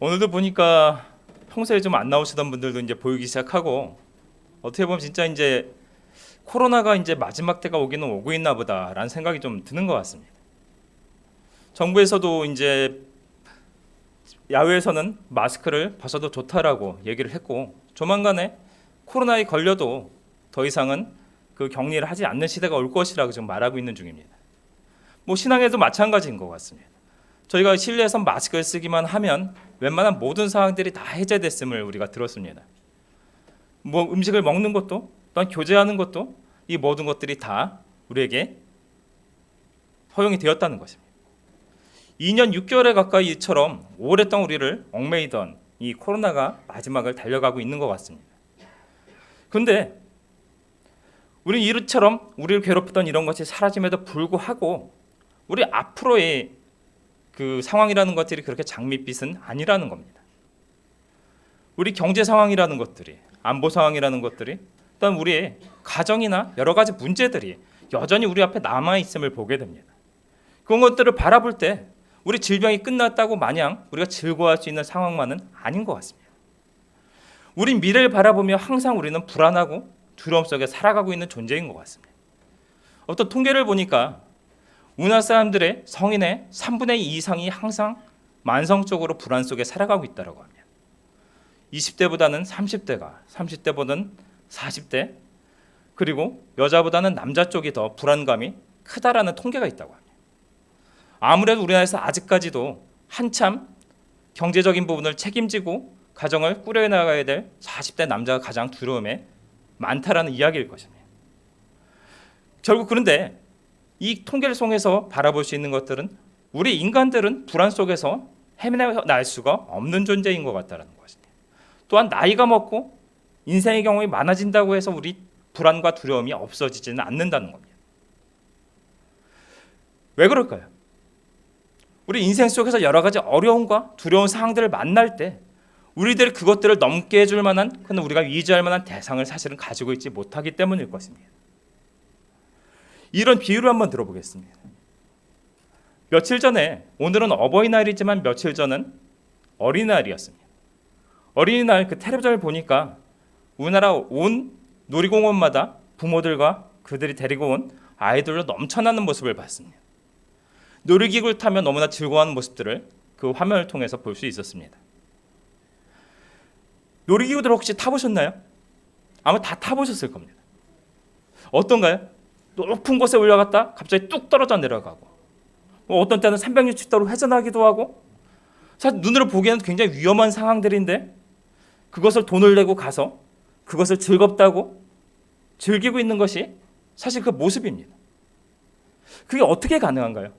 오늘도 보니까 평소에 좀 안 나오시던 분들도 이제 보이기 시작하고 어떻게 보면 진짜 이제 코로나가 이제 마지막 때가 오기는 오고 있나 보다라는 생각이 좀 드는 것 같습니다. 정부에서도 이제 야외에서는 마스크를 벗어도 좋다라고 얘기를 했고 조만간에 코로나에 걸려도 더 이상은 그 격리를 하지 않는 시대가 올 것이라고 지금 말하고 있는 중입니다. 뭐 신앙에도 마찬가지인 것 같습니다. 저희가 실내에서 마스크를 쓰기만 하면 웬만한 모든 상황들이 다 해제됐음을 우리가 들었습니다. 뭐 음식을 먹는 것도 또한 교제하는 것도 이 모든 것들이 다 우리에게 허용이 되었다는 것입니다. 2년 6개월에 가까이처럼 오랫동안 우리를 얽매이던 이 코로나가 마지막을 달려가고 있는 것 같습니다. 그런데 우리 이처럼 우리를 괴롭히던 이런 것이 사라짐에도 불구하고 우리 앞으로의 그 상황이라는 것들이 그렇게 장밋빛은 아니라는 겁니다. 우리 경제 상황이라는 것들이 안보 상황이라는 것들이 또한 우리의 가정이나 여러 가지 문제들이 여전히 우리 앞에 남아 있음을 보게 됩니다. 그런 것들을 바라볼 때 우리 질병이 끝났다고 마냥 우리가 즐거워할 수 있는 상황만은 아닌 것 같습니다. 우리 미래를 바라보며 항상 우리는 불안하고 두려움 속에 살아가고 있는 존재인 것 같습니다. 어떤 통계를 보니까 우리나라 사람들의 성인의 3분의 2 이상이 항상 만성적으로 불안 속에 살아가고 있다고 합니다. 20대보다는 30대가, 30대보다는 40대, 그리고 여자보다는 남자 쪽이 더 불안감이 크다라는 통계가 있다고 합니다. 아무래도 우리나라에서 아직까지도 한참 경제적인 부분을 책임지고 가정을 꾸려 나가야 될 40대 남자가 가장 두려움에 많다라는 이야기일 것입니다. 결국 그런데 이 통계를 통해서 바라볼 수 있는 것들은 우리 인간들은 불안 속에서 헤매날 수가 없는 존재인 것 같다는 것입니다. 또한 나이가 먹고 인생의 경험이 많아진다고 해서 우리 불안과 두려움이 없어지지는 않는다는 겁니다. 왜 그럴까요? 우리 인생 속에서 여러 가지 어려움과 두려운 상황들을 만날 때 우리들 그것들을 넘게 해줄 만한 그는 우리가 위지할 만한 대상을 사실은 가지고 있지 못하기 때문일 것입니다. 이런 비유를 한번 들어보겠습니다. 며칠 전에 오늘은 어버이날이지만 며칠 전은 어린이날이었습니다. 어린이날 그 텔레비전을 보니까 우리나라 온 놀이공원마다 부모들과 그들이 데리고 온 아이들로 넘쳐나는 모습을 봤습니다. 놀이기구를 타면 너무나 즐거워하는 모습들을 그 화면을 통해서 볼 수 있었습니다. 놀이기구들 혹시 타보셨나요? 아마 다 타보셨을 겁니다. 어떤가요? 높은 곳에 올라갔다 갑자기 뚝 떨어져 내려가고 뭐 어떤 때는 360도로 회전하기도 하고 사실 눈으로 보기에는 굉장히 위험한 상황들인데 그것을 돈을 내고 가서 그것을 즐겁다고 즐기고 있는 것이 사실 그 모습입니다. 그게 어떻게 가능한가요?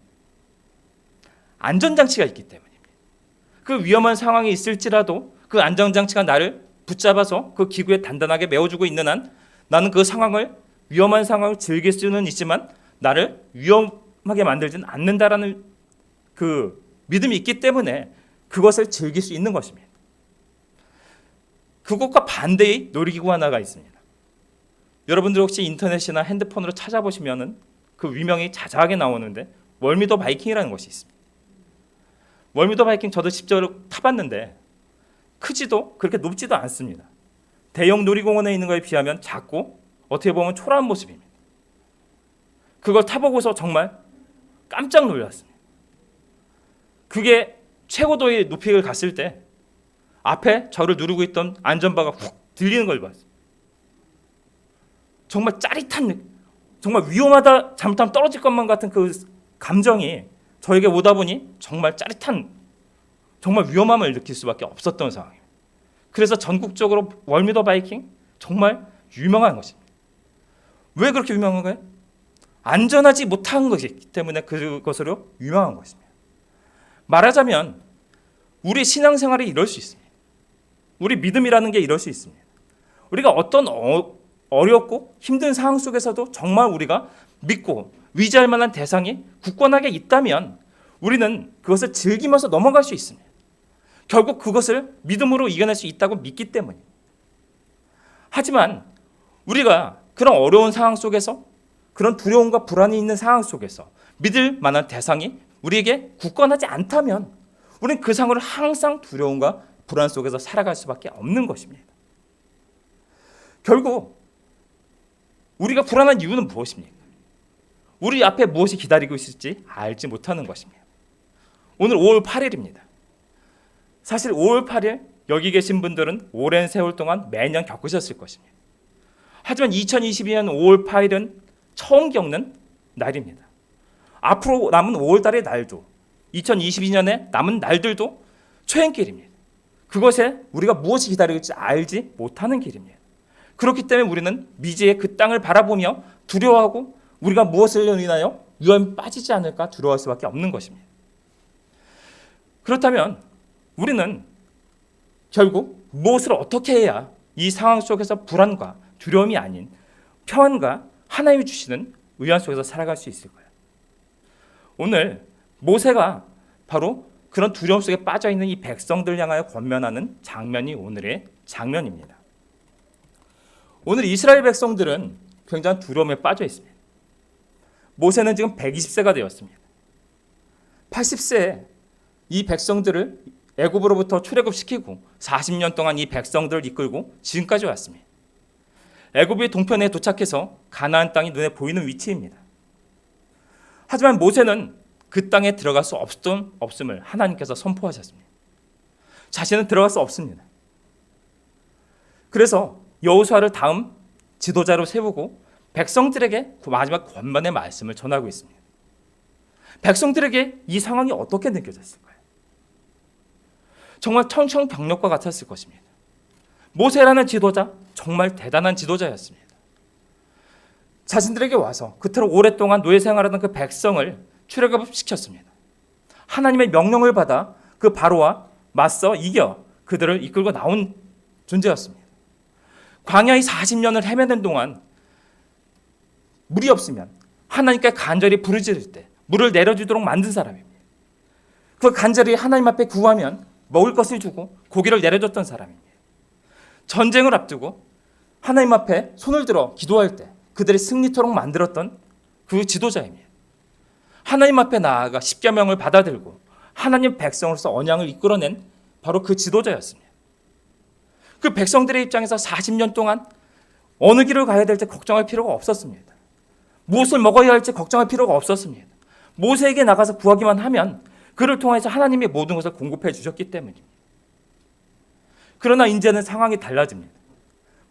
안전장치가 있기 때문입니다. 그 위험한 상황이 있을지라도 그 안전장치가 나를 붙잡아서 그 기구에 단단하게 메워주고 있는 한 나는 그 상황을 위험한 상황을 즐길 수는 있지만 나를 위험하게 만들지는 않는다라는 그 믿음이 있기 때문에 그것을 즐길 수 있는 것입니다. 그것과 반대의 놀이기구 하나가 있습니다. 여러분들 혹시 인터넷이나 핸드폰으로 찾아보시면은 그 위명이 자자하게 나오는데 월미도 바이킹이라는 것이 있습니다. 월미도 바이킹 저도 직접 타봤는데 크지도 그렇게 높지도 않습니다. 대형 놀이공원에 있는 것에 비하면 작고 어떻게 보면 초라한 모습입니다. 그걸 타보고서 정말 깜짝 놀랐습니다. 그게 최고도의 높이를 갔을 때 앞에 저를 누르고 있던 안전바가 훅 들리는 걸 봤어요. 정말 짜릿한 정말 위험하다 잘못하면 떨어질 것만 같은 그 감정이 저에게 오다 보니 정말 짜릿한 정말 위험함을 느낄 수밖에 없었던 상황이에요. 그래서 전국적으로 월미더 바이킹 정말 유명한 것입니다. 왜 그렇게 유명한 거예요? 안전하지 못한 것이기 때문에 그것으로 유명한 것입니다. 말하자면 우리 신앙생활이 이럴 수 있습니다. 우리 믿음이라는 게 이럴 수 있습니다. 우리가 어떤 어, 어렵고 힘든 상황 속에서도 정말 우리가 믿고 위지할 만한 대상이 굳건하게 있다면 우리는 그것을 즐기면서 넘어갈 수 있습니다. 결국 그것을 믿음으로 이겨낼 수 있다고 믿기 때문입니다. 하지만 우리가 그런 어려운 상황 속에서 그런 두려움과 불안이 있는 상황 속에서 믿을 만한 대상이 우리에게 굳건하지 않다면 우리는 그 상황을 항상 두려움과 불안 속에서 살아갈 수밖에 없는 것입니다. 결국 우리가 불안한 이유는 무엇입니까? 우리 앞에 무엇이 기다리고 있을지 알지 못하는 것입니다. 오늘 5월 8일입니다. 사실 5월 8일 여기 계신 분들은 오랜 세월 동안 매년 겪으셨을 것입니다. 하지만 2022년 5월 8일은 처음 겪는 날입니다. 앞으로 남은 5월 달의 날도 2022년에 남은 날들도 초행길입니다. 그것에 우리가 무엇이 기다리고 있지 알지 못하는 길입니다. 그렇기 때문에 우리는 미지의 그 땅을 바라보며 두려워하고 우리가 무엇을 인하여 위험에 빠지지 않을까 두려워할 수밖에 없는 것입니다. 그렇다면 우리는 결국 무엇을 어떻게 해야 이 상황 속에서 불안과 두려움이 아닌 평안과 하나님이 주시는 의안 속에서 살아갈 수 있을까요? 오늘 모세가 바로 그런 두려움 속에 빠져 있는 이 백성들 향하여 권면하는 장면이 오늘의 장면입니다. 오늘 이스라엘 백성들은 굉장히 두려움에 빠져 있습니다. 모세는 지금 120세가 되었습니다. 80세에 이 백성들을 애굽으로부터 출애굽시키고 40년 동안 이 백성들을 이끌고 지금까지 왔습니다. 애굽의 동편에 도착해서 가나안 땅이 눈에 보이는 위치입니다. 하지만 모세는 그 땅에 들어갈 수 없음, 없음을 하나님께서 선포하셨습니다. 자신은 들어갈 수 없습니다. 그래서 여호수아를 다음 지도자로 세우고 백성들에게 그 마지막 권면의 말씀을 전하고 있습니다. 백성들에게 이 상황이 어떻게 느껴졌을까요? 정말 청청병력과 같았을 것입니다. 모세라는 지도자 정말 대단한 지도자였습니다. 자신들에게 와서 그토록 오랫동안 노예 생활하던 그 백성을 출애굽시켰습니다. 하나님의 명령을 받아 그 바로와 맞서 이겨 그들을 이끌고 나온 존재였습니다. 광야의 40년을 헤매는 동안 물이 없으면 하나님께 간절히 부르짖을 때 물을 내려주도록 만든 사람입니다. 그 간절히 하나님 앞에 구하면 먹을 것을 주고 고기를 내려줬던 사람입니다. 전쟁을 앞두고 하나님 앞에 손을 들어 기도할 때 그들의 승리토록 만들었던 그 지도자입니다. 하나님 앞에 나아가 십계명을 받아들고 하나님 백성으로서 언양을 이끌어낸 바로 그 지도자였습니다. 그 백성들의 입장에서 40년 동안 어느 길을 가야 될지 걱정할 필요가 없었습니다. 무엇을 먹어야 할지 걱정할 필요가 없었습니다. 모세에게 나가서 구하기만 하면 그를 통해서 하나님이 모든 것을 공급해 주셨기 때문입니다. 그러나 이제는 상황이 달라집니다.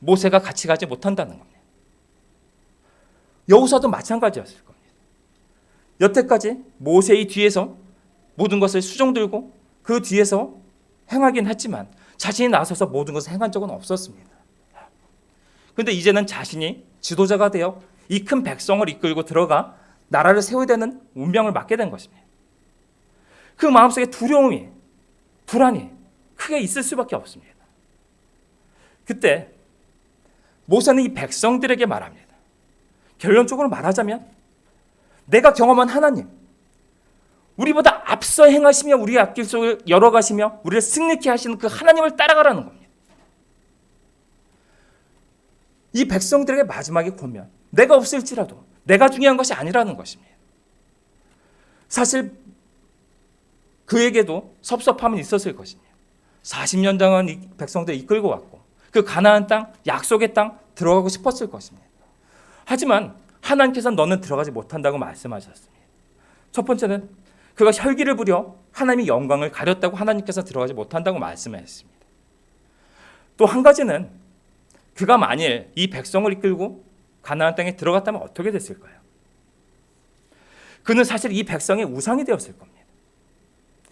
모세가 같이 가지 못한다는 겁니다. 여호사도 마찬가지였을 겁니다. 여태까지 모세의 뒤에서 모든 것을 수종 들고 그 뒤에서 행하긴 했지만 자신이 나서서 모든 것을 행한 적은 없었습니다. 그런데 이제는 자신이 지도자가 되어 이 큰 백성을 이끌고 들어가 나라를 세워야 되는 운명을 맡게 된 것입니다. 그 마음속에 두려움이, 불안이 크게 있을 수밖에 없습니다. 그때 모세는 이 백성들에게 말합니다. 결론적으로 말하자면 내가 경험한 하나님, 우리보다 앞서 행하시며 우리의 앞길 속을 열어가시며 우리를 승리케 하시는 그 하나님을 따라가라는 겁니다. 이 백성들에게 마지막에 권면, 내가 없을지라도 내가 중요한 것이 아니라는 것입니다. 사실 그에게도 섭섭함은 있었을 것입니다. 40년 동안 이 백성들 이끌고 왔고 그 가나안 땅, 약속의 땅 들어가고 싶었을 것입니다. 하지만 하나님께서 너는 들어가지 못한다고 말씀하셨습니다. 첫 번째는 그가 혈기를 부려 하나님의 영광을 가렸다고 하나님께서 들어가지 못한다고 말씀하셨습니다. 또 한 가지는 그가 만일 이 백성을 이끌고 가나안 땅에 들어갔다면 어떻게 됐을까요? 그는 사실 이 백성의 우상이 되었을 겁니다.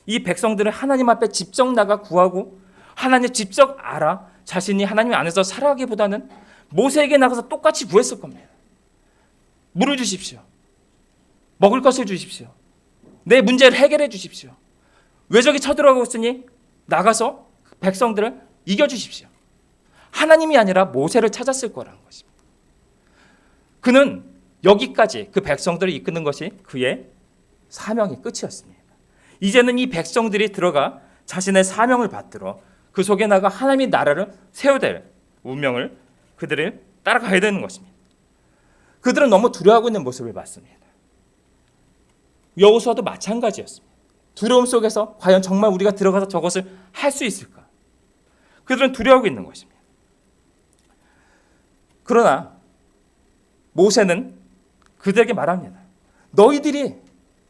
이 백성들은 하나님 앞에 직접 나가 구하고 하나님 직접 알아 자신이 하나님 안에서 살아가기보다는 모세에게 나가서 똑같이 구했을 겁니다. 물을 주십시오. 먹을 것을 주십시오. 내 문제를 해결해 주십시오. 외적이 쳐들어가고 있으니 나가서 백성들을 이겨 주십시오. 하나님이 아니라 모세를 찾았을 거라는 것입니다. 그는 여기까지 그 백성들을 이끄는 것이 그의 사명의 끝이었습니다. 이제는 이 백성들이 들어가 자신의 사명을 받들어 그 속에 나가 하나님의 나라를 세워될 운명을 그들을 따라가야 되는 것입니다. 그들은 너무 두려워하고 있는 모습을 봤습니다. 여호수아도 마찬가지였습니다. 두려움 속에서 과연 정말 우리가 들어가서 저것을 할 수 있을까? 그들은 두려워하고 있는 것입니다. 그러나 모세는 그들에게 말합니다. 너희들이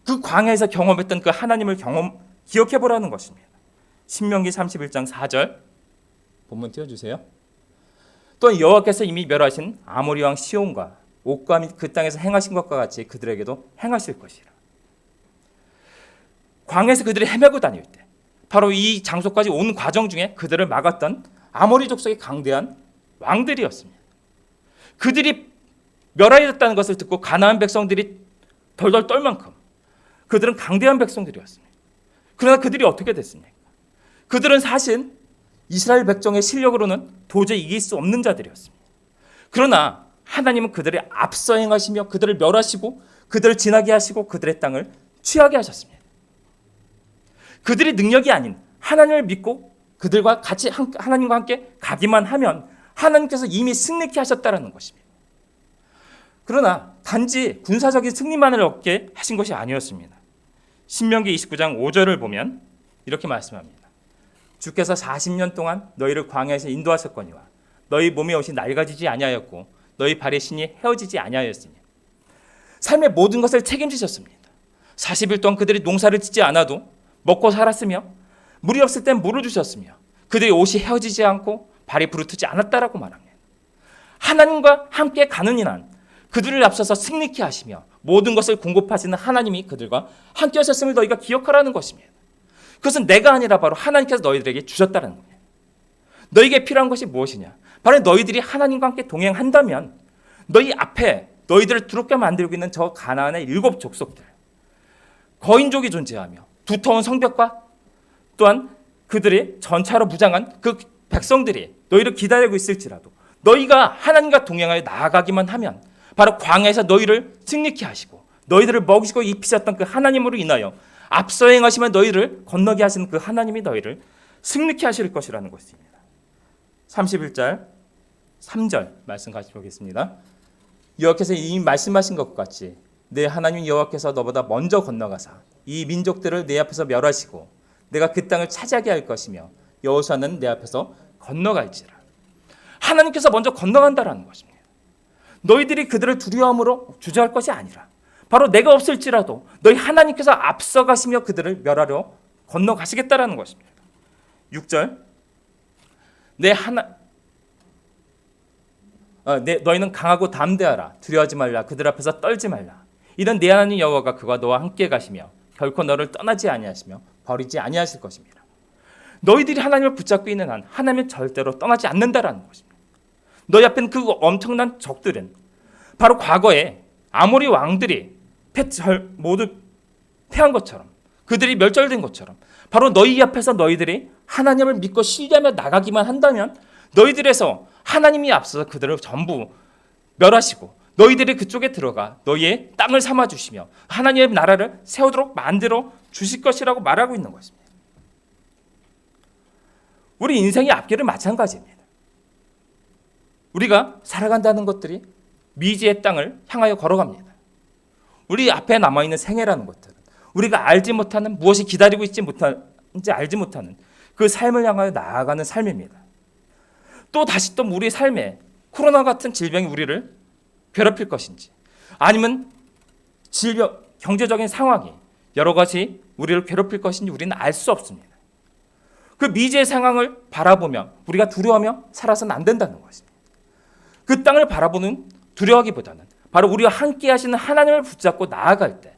그 광야에서 경험했던 그 하나님을 경험 기억해 보라는 것입니다. 신명기 31장 4절 본문 띄워 주세요. 또한 여호와께서 이미 멸하신 아모리 왕 시온과 옥과 및 그 땅에서 행하신 것과 같이 그들에게도 행하실 것이라. 광야에서 그들이 헤매고 다닐 때 바로 이 장소까지 온 과정 중에 그들을 막았던 아모리 족속의 강대한 왕들이었습니다. 그들이 멸하였다는 것을 듣고 가나안 백성들이 덜덜 떨 만큼 그들은 강대한 백성들이었습니다. 그러나 그들이 어떻게 됐습니까? 그들은 사실 이스라엘 백성의 실력으로는 도저히 이길 수 없는 자들이었습니다. 그러나 하나님은 그들을 앞서 행하시며 그들을 멸하시고 그들을 지나게 하시고 그들의 땅을 취하게 하셨습니다. 그들의 능력이 아닌 하나님을 믿고 그들과 같이 한- 하나님과 함께 가기만 하면 하나님께서 이미 승리케 하셨다라는 것입니다. 그러나 단지 군사적인 승리만을 얻게 하신 것이 아니었습니다. 신명기 29장 5절을 보면 이렇게 말씀합니다. 주께서 40년 동안 너희를 광야에서 인도하셨거니와 너희 몸의 옷이 낡아지지 아니하였고 너희 발의 신이 헤어지지 아니하였으니 삶의 모든 것을 책임지셨습니다. 40일 동안 그들이 농사를 짓지 않아도 먹고 살았으며 물이 없을 땐 물을 주셨으며 그들의 옷이 헤어지지 않고 발이 부르트지 않았다라고 말합니다. 하나님과 함께 가는 이는 그들을 앞서서 승리케 하시며 모든 것을 공급하시는 하나님이 그들과 함께 하셨음을 너희가 기억하라는 것입니다. 그것은 내가 아니라 바로 하나님께서 너희들에게 주셨다는 거예요. 너희에게 필요한 것이 무엇이냐? 바로 너희들이 하나님과 함께 동행한다면 너희 앞에 너희들을 두렵게 만들고 있는 저 가나안의 일곱 족속들 거인족이 존재하며 두터운 성벽과 또한 그들이 전차로 무장한 그 백성들이 너희를 기다리고 있을지라도 너희가 하나님과 동행하여 나아가기만 하면 바로 광야에서 너희를 승리케 하시고 너희들을 먹이시고 입히셨던 그 하나님으로 인하여 앞서 행하시면 너희를 건너게 하시는 그 하나님이 너희를 승리케 하실 것이라는 것입니다. 31절 3절 말씀 같이 보겠습니다. 여호와께서 이미 말씀하신 것 같이 내 하나님 여호와께서 너보다 먼저 건너가사 이 민족들을 내 앞에서 멸하시고 내가 그 땅을 차지하게 할 것이며 여호수아는 내 앞에서 건너갈지라. 하나님께서 먼저 건너간다라는 것입니다. 너희들이 그들을 두려움으로 주저할 것이 아니라 바로 내가 없을지라도 너희 하나님께서 앞서가시며 그들을 멸하려 건너가시겠다라는 것입니다. 6절 내 하나 어, 내, 너희는 강하고 담대하라 두려워하지 말라 그들 앞에서 떨지 말라 이런 내 하나님 여호와가 그와 너와 함께 가시며 결코 너를 떠나지 아니하시며 버리지 아니하실 것입니다. 너희들이 하나님을 붙잡고 있는 한 하나님은 절대로 떠나지 않는다라는 것입니다. 너희 앞엔 그 엄청난 적들은 바로 과거에 아모리 왕들이 패절 모두 패한 것처럼 그들이 멸절된 것처럼 바로 너희 앞에서 너희들이 하나님을 믿고 신뢰하며 나가기만 한다면 너희들에서 하나님이 앞서서 그들을 전부 멸하시고 너희들이 그쪽에 들어가 너희의 땅을 삼아 주시며 하나님의 나라를 세우도록 만들어 주실 것이라고 말하고 있는 것입니다. 우리 인생의 앞길은 마찬가지입니다. 우리가 살아간다는 것들이 미지의 땅을 향하여 걸어갑니다. 우리 앞에 남아 있는 생애라는 것들은 우리가 알지 못하는 무엇이 기다리고 있지 못한지 알지 못하는 그 삶을 향하여 나아가는 삶입니다. 또 다시 또 우리 삶에 코로나 같은 질병이 우리를 괴롭힐 것인지 아니면 질병 경제적인 상황이 여러 가지 우리를 괴롭힐 것인지 우리는 알 수 없습니다. 그 미지의 상황을 바라보며 우리가 두려워하며 살아서는 안 된다는 것입니다. 그 땅을 바라보는 두려워하기보다는 바로 우리와 함께 하시는 하나님을 붙잡고 나아갈 때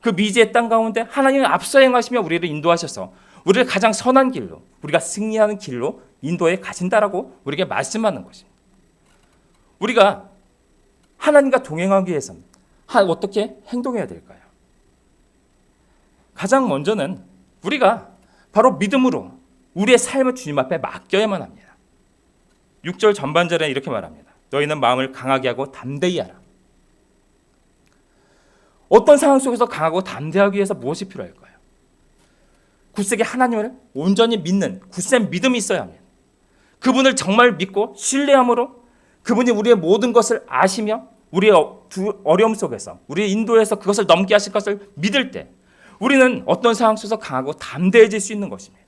그 미지의 땅 가운데 하나님을 앞서 행하시며 우리를 인도하셔서 우리를 가장 선한 길로 우리가 승리하는 길로 인도해 가신다라고 우리에게 말씀하는 것입니다. 우리가 하나님과 동행하기 위해서는 어떻게 행동해야 될까요? 가장 먼저는 우리가 바로 믿음으로 우리의 삶을 주님 앞에 맡겨야만 합니다. 6절 전반절에 이렇게 말합니다. 너희는 마음을 강하게 하고 담대히 하라. 어떤 상황 속에서 강하고 담대하기 위해서 무엇이 필요할까요? 굳세게 하나님을 온전히 믿는 굳센 믿음이 있어야 합니다. 그분을 정말 믿고 신뢰함으로 그분이 우리의 모든 것을 아시며 우리의 어- 두- 어려움 속에서 우리의 인도에서 그것을 넘게 하실 것을 믿을 때 우리는 어떤 상황 속에서 강하고 담대해질 수 있는 것입니다.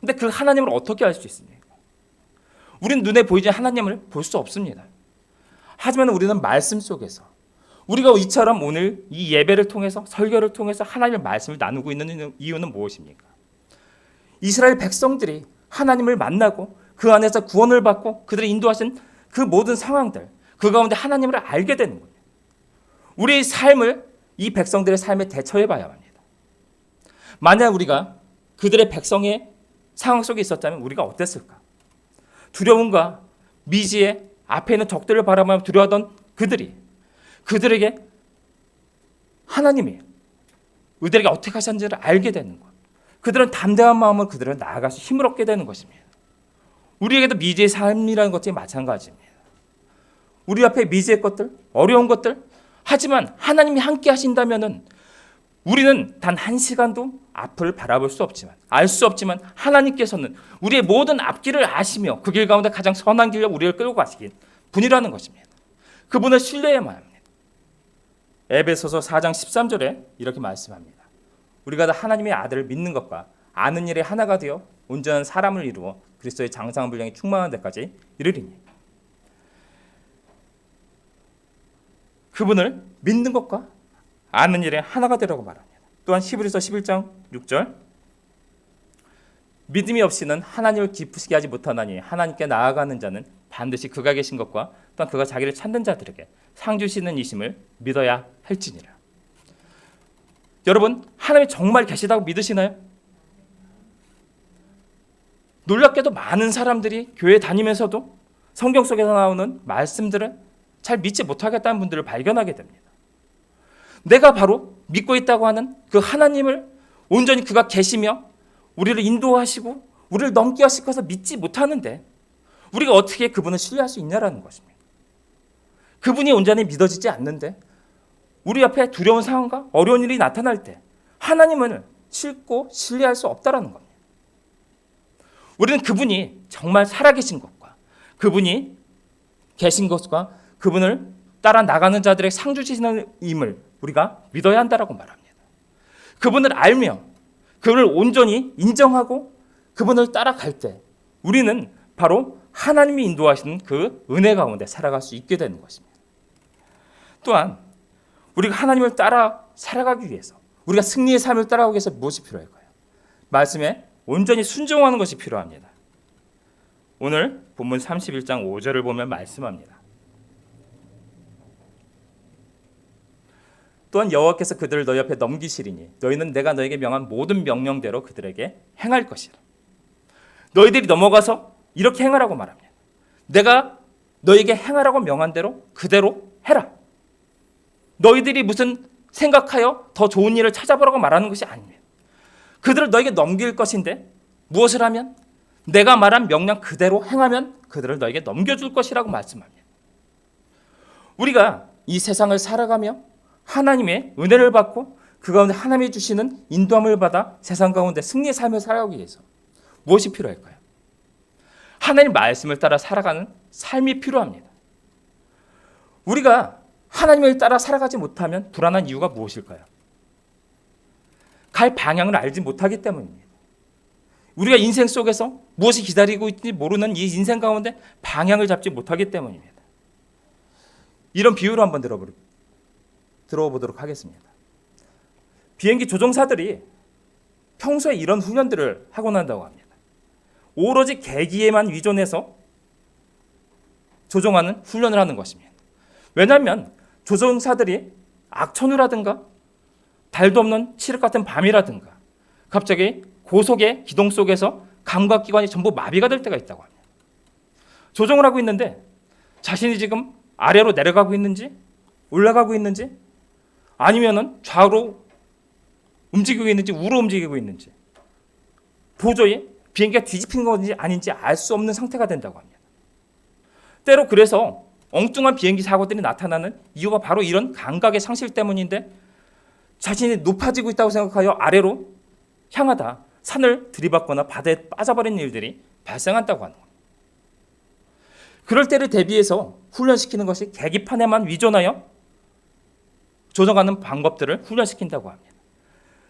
근데 그 하나님을 어떻게 알 수 있습니까? 우리는 눈에 보이지 하나님을 볼 수 없습니다. 하지만 우리는 말씀 속에서 우리가 이처럼 오늘 이 예배를 통해서 설교를 통해서 하나님의 말씀을 나누고 있는 이유는 무엇입니까? 이스라엘 백성들이 하나님을 만나고 그 안에서 구원을 받고 그들의 인도하신 그 모든 상황들 그 가운데 하나님을 알게 되는 거예요. 우리의 삶을 이 백성들의 삶에 대처해 봐야 합니다. 만약 우리가 그들의 백성의 상황 속에 있었다면 우리가 어땠을까? 두려움과 미지의 앞에 있는 적들을 바라보며 두려워하던 그들이 그들에게 하나님이 그들에게 어떻게 하셨는지를 알게 되는 것. 그들은 담대한 마음으로 그들을 나아가서 힘을 얻게 되는 것입니다. 우리에게도 미지의 삶이라는 것이 마찬가지입니다. 우리 앞에 미지의 것들, 어려운 것들, 하지만 하나님이 함께 하신다면은 우리는 단 한 시간도 앞을 바라볼 수 없지만 알 수 없지만 하나님께서는 우리의 모든 앞길을 아시며 그 길 가운데 가장 선한 길로 우리를 끌고 가시긴 분이라는 것입니다. 그분을 신뢰해야만. 에베소서 4장 13절에 이렇게 말씀합니다. 우리가 다 하나님의 아들을 믿는 것과 아는 일에 하나가 되어 온전한 사람을 이루어 그리스도의 장상 분량이 충만한 데까지 이르리니 그분을 믿는 것과 아는 일에 하나가 되라고 말합니다. 또한 히브리서 11장 6절 믿음이 없이는 하나님을 기쁘시게 하지 못하나니 하나님께 나아가는 자는 반드시 그가 계신 것과 또한 그가 자기를 찾는 자들에게 상 주시는 이심을 믿어야 할지니라. 여러분 하나님이 정말 계시다고 믿으시나요? 놀랍게도 많은 사람들이 교회 다니면서도 성경 속에서 나오는 말씀들을 잘 믿지 못하겠다는 분들을 발견하게 됩니다. 내가 바로 믿고 있다고 하는 그 하나님을 온전히 그가 계시며 우리를 인도하시고 우리를 넘게 것을 믿지 못하는데 우리가 어떻게 그분을 신뢰할 수 있냐라는 것입니다. 그분이 온전히 믿어지지 않는데 우리 앞에 두려운 상황과 어려운 일이 나타날 때 하나님을 싫고 신뢰할 수 없다라는 겁니다. 우리는 그분이 정말 살아계신 것과 그분이 계신 것과 그분을 따라 나가는 자들의 상 주시는 임을 우리가 믿어야 한다라고 말합니다. 그분을 알며 그분을 온전히 인정하고 그분을 따라갈 때 우리는 바로 하나님이 인도하시는 그 은혜 가운데 살아갈 수 있게 되는 것입니다. 또한 우리가 하나님을 따라 살아가기 위해서 우리가 승리의 삶을 따라가기 위해서 무엇이 필요할까요? 말씀에 온전히 순종하는 것이 필요합니다. 오늘 본문 31장 5절을 보면 말씀합니다. 또한 여호와께서 그들을 너희 앞에 넘기시리니 너희는 내가 너에게 명한 모든 명령대로 그들에게 행할 것이라. 너희들이 넘어가서 이렇게 행하라고 말합니다. 내가 너에게 행하라고 명한 대로 그대로 해라. 너희들이 무슨 생각하여 더 좋은 일을 찾아보라고 말하는 것이 아닙니다. 그들을 너에게 넘길 것인데 무엇을 하면 내가 말한 명령 그대로 행하면 그들을 너에게 넘겨줄 것이라고 말씀합니다. 우리가 이 세상을 살아가며 하나님의 은혜를 받고 그 가운데 하나님이 주시는 인도함을 받아 세상 가운데 승리의 삶을 살아가기 위해서 무엇이 필요할까요? 하나님 말씀을 따라 살아가는 삶이 필요합니다. 우리가 하나님을 따라 살아가지 못하면 불안한 이유가 무엇일까요? 갈 방향을 알지 못하기 때문입니다. 우리가 인생 속에서 무엇이 기다리고 있는지 모르는 이 인생 가운데 방향을 잡지 못하기 때문입니다. 이런 비유를 한번 들어보려 들어보도록 하겠습니다. 비행기 조종사들이 평소에 이런 훈련들을 하고 난다고 합니다. 오로지 계기에만 위존해서 조종하는 훈련을 하는 것입니다. 왜냐하면 조종사들이 악천후라든가 달도 없는 칠흑 같은 밤이라든가 갑자기 고속의 기동 속에서 감각기관이 전부 마비가 될 때가 있다고 합니다. 조종을 하고 있는데 자신이 지금 아래로 내려가고 있는지 올라가고 있는지 아니면은 좌우로 움직이고 있는지 우로 움직이고 있는지 도저히 비행기가 뒤집힌 건지 아닌지 알 수 없는 상태가 된다고 합니다. 때로 그래서 엉뚱한 비행기 사고들이 나타나는 이유가 바로 이런 감각의 상실 때문인데 자신이 높아지고 있다고 생각하여 아래로 향하다 산을 들이받거나 바다에 빠져버리는 일들이 발생한다고 하는 겁니다. 그럴 때를 대비해서 훈련시키는 것이 계기판에만 위존하여 조정하는 방법들을 훈련시킨다고 합니다.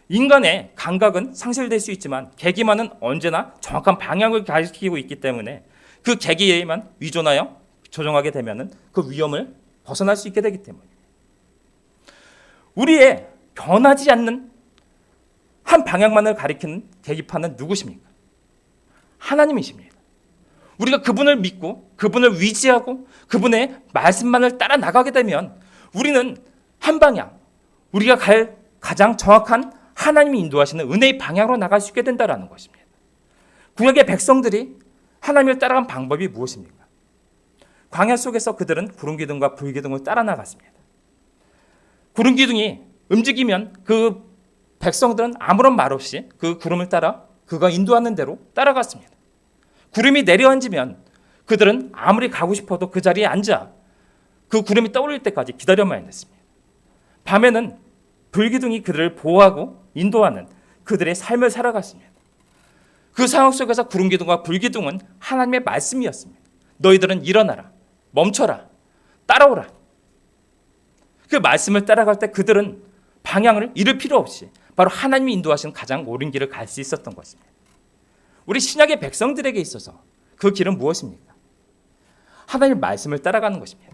인간의 감각은 상실될 수 있지만 계기만은 언제나 정확한 방향을 가리키고 있기 때문에 그 계기에만 의존하여 조정하게 되면은 그 위험을 벗어날 수 있게 되기 때문입니다. 우리의 변하지 않는 한 방향만을 가리키는 계기판은 누구십니까? 하나님이십니다. 우리가 그분을 믿고 그분을 위지하고 그분의 말씀만을 따라 나가게 되면 우리는 한 방향, 우리가 갈 가장 정확한 하나님이 인도하시는 은혜의 방향으로 나갈 수 있게 된다라는 것입니다. 구약의 백성들이 하나님을 따라간 방법이 무엇입니까? 광야 속에서 그들은 구름 기둥과 불 기둥을 따라 나갔습니다. 구름 기둥이 움직이면 그 백성들은 아무런 말 없이 그 구름을 따라 그가 인도하는 대로 따라갔습니다. 구름이 내려앉으면 그들은 아무리 가고 싶어도 그 자리에 앉아 그 구름이 떠올릴 때까지 기다려만 했습니다. 밤에는 불기둥이 그들을 보호하고 인도하는 그들의 삶을 살아갔습니다. 그 상황 속에서 구름 기둥과 불 기둥은 하나님의 말씀이었습니다. 너희들은 일어나라, 멈춰라, 따라오라. 그 말씀을 따라갈 때 그들은 방향을 잃을 필요 없이 바로 하나님이 인도하시는 가장 옳은 길을 갈 수 있었던 것입니다. 우리 신약의 백성들에게 있어서 그 길은 무엇입니까? 하나님의 말씀을 따라가는 것입니다.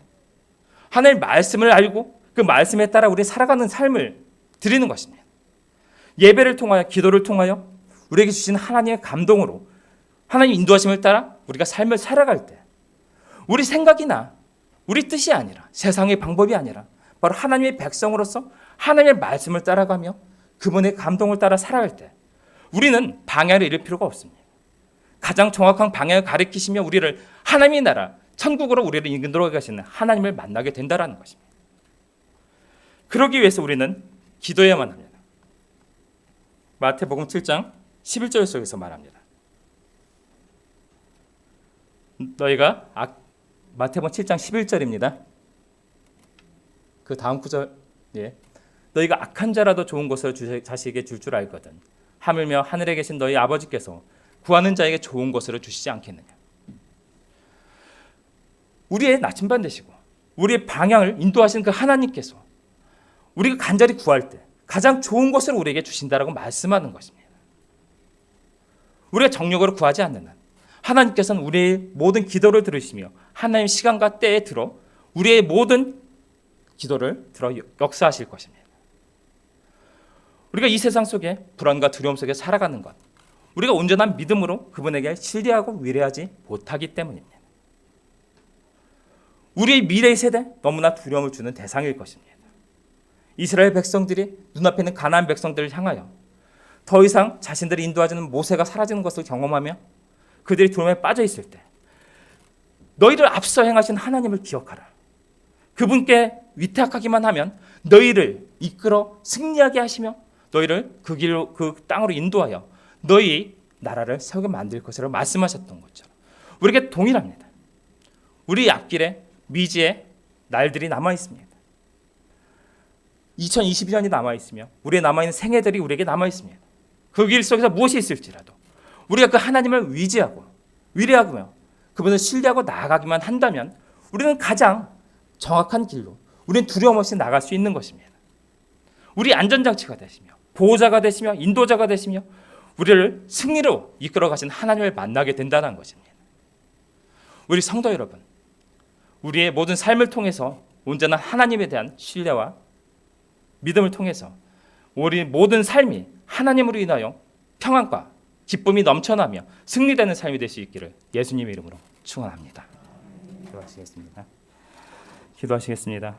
하나님의 말씀을 알고 그 말씀에 따라 우리 살아가는 삶을 드리는 것입니다. 예배를 통하여 기도를 통하여 우리에게 주신 하나님의 감동으로 하나님 인도하심을 따라 우리가 삶을 살아갈 때 우리 생각이나 우리 뜻이 아니라 세상의 방법이 아니라 바로 하나님의 백성으로서 하나님의 말씀을 따라가며 그분의 감동을 따라 살아갈 때 우리는 방향을 잃을 필요가 없습니다. 가장 정확한 방향을 가리키시며 우리를 하나님의 나라 천국으로 우리를 인도해 가시는 하나님을 만나게 된다라는 것입니다. 그러기 위해서 우리는 기도해야만 합니다. 마태복음 7장 11절 속에서 말합니다. 너희가 악, 마태복음 7장 11절입니다. 그 다음 구절 예. 너희가 악한 자라도 좋은 것을 주, 자식에게 줄 줄 알거든. 하물며 하늘에 계신 너희 아버지께서 구하는 자에게 좋은 것으로 주시지 않겠느냐. 우리의 나침반 되시고 우리의 방향을 인도하시는 그 하나님께서 우리가 간절히 구할 때 가장 좋은 것을 우리에게 주신다라고 말씀하는 것입니다. 우리가 정력으로 구하지 않는 한 하나님께서는 우리의 모든 기도를 들으시며 하나님 시간과 때에 들어 우리의 모든 기도를 들어 역사하실 것입니다. 우리가 이 세상 속에 불안과 두려움 속에 살아가는 것, 우리가 온전한 믿음으로 그분에게 신뢰하고 위례하지 못하기 때문입니다. 우리의 미래의 세대 너무나 두려움을 주는 대상일 것입니다. 이스라엘 백성들이 눈앞에 있는 가나안 백성들을 향하여 더 이상 자신들이 인도하지는 모세가 사라지는 것을 경험하며 그들이 두려움에 빠져 있을 때 너희를 앞서 행하신 하나님을 기억하라. 그분께 위탁하기만 하면 너희를 이끌어 승리하게 하시며 너희를 그 길로 그 땅으로 인도하여 너희 나라를 세우게 만들 것이라고 말씀하셨던 것처럼 우리에게 동일합니다. 우리 앞길에 미지의 날들이 남아 있습니다. 2022년이 남아 있으며 우리의 남아 있는 생애들이 우리에게 남아 있습니다. 그 길 속에서 무엇이 있을지라도 우리가 그 하나님을 위지하고 위례하고요. 그분을 신뢰하고 나아가기만 한다면 우리는 가장 정확한 길로 우리는 두려움 없이 나갈 수 있는 것입니다. 우리 안전장치가 되시며 보호자가 되시며 인도자가 되시며 우리를 승리로 이끌어 가신 하나님을 만나게 된다는 것입니다. 우리 성도 여러분, 우리의 모든 삶을 통해서 온전한 하나님에 대한 신뢰와 믿음을 통해서 우리 모든 삶이 하나님으로 인하여 평안과 기쁨이 넘쳐나며 승리되는 삶이 될 수 있기를 예수님의 이름으로 축원합니다. 기도하시겠습니다. 기도하시겠습니다.